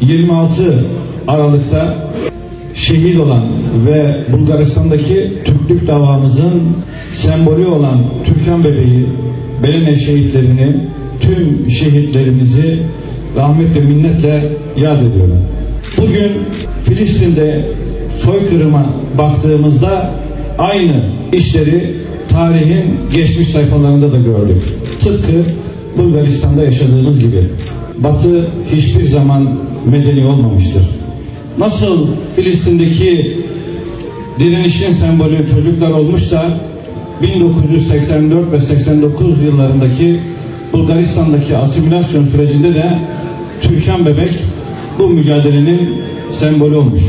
26 Aralık'ta şehit olan ve Bulgaristan'daki Türklük davamızın sembolü olan Türkan bebeği, Belene şehitlerini, tüm şehitlerimizi rahmet ve minnetle yad ediyorum. Bugün Filistin'de soykırıma baktığımızda aynı işleri tarihin geçmiş sayfalarında da gördük. Tıpkı Bulgaristan'da yaşadığımız gibi. Batı hiçbir zaman medeni olmamıştır. Nasıl Filistin'deki direnişin sembolü çocuklar olmuşsa 1984 ve 89 yıllarındaki Bulgaristan'daki asimilasyon sürecinde de Türkan bebek bu mücadelenin sembolü olmuş.